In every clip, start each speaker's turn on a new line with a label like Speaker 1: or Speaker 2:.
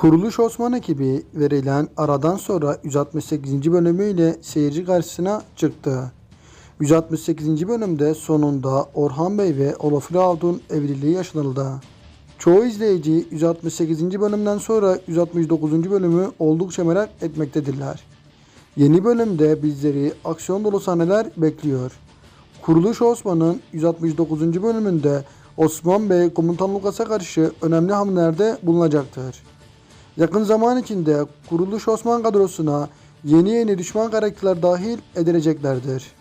Speaker 1: Kuruluş Osman ekibi verilen aradan sonra 168. bölümüyle seyirci karşısına çıktı. 168. bölümde sonunda Orhan Bey ve Olafur Hatun evliliği yaşanıldı. Çoğu izleyici 168. bölümden sonra 169. bölümü oldukça merak etmektedirler. Yeni bölümde bizleri aksiyon dolu sahneler bekliyor. Kuruluş Osman'ın 169. bölümünde Osman Bey Komutan Lukas'a karşı önemli hamlelerde bulunacaktır. Yakın zaman içinde Kuruluş Osman kadrosuna yeni yeni düşman karakterler dahil edileceklerdir.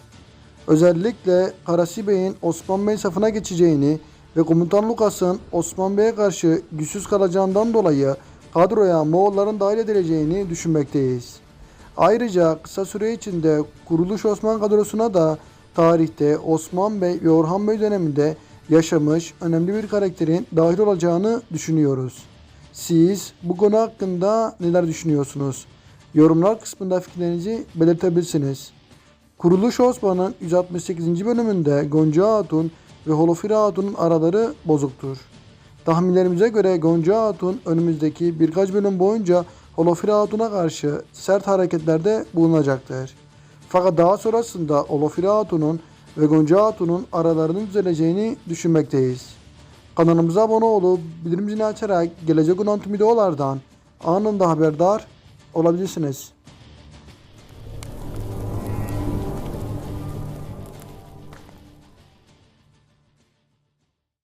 Speaker 1: Özellikle Karasi Bey'in Osman Bey safına geçeceğini ve Komutan Lukas'ın Osman Bey'e karşı güçsüz kalacağından dolayı kadroya Moğolların dahil edileceğini düşünmekteyiz. Ayrıca kısa süre içinde Kuruluş Osman kadrosuna da tarihte Osman Bey ve Orhan Bey döneminde yaşamış önemli bir karakterin dahil olacağını düşünüyoruz. Siz bu konu hakkında neler düşünüyorsunuz? Yorumlar kısmında fikirlerinizi belirtebilirsiniz. Kuruluş Osman'ın 168. bölümünde Gonca Hatun ve Holofira Hatun'un araları bozuktur. Tahminlerimize göre Gonca Hatun önümüzdeki birkaç bölüm boyunca Holofira Hatun'a karşı sert hareketlerde bulunacaktır. Fakat daha sonrasında Holofira Hatun'un ve Gonca Hatun'un aralarının düzeleceğini düşünmekteyiz. Kanalımıza abone olup bildirim zilini açarak gelecek olan tüm videolardan anında haberdar olabilirsiniz.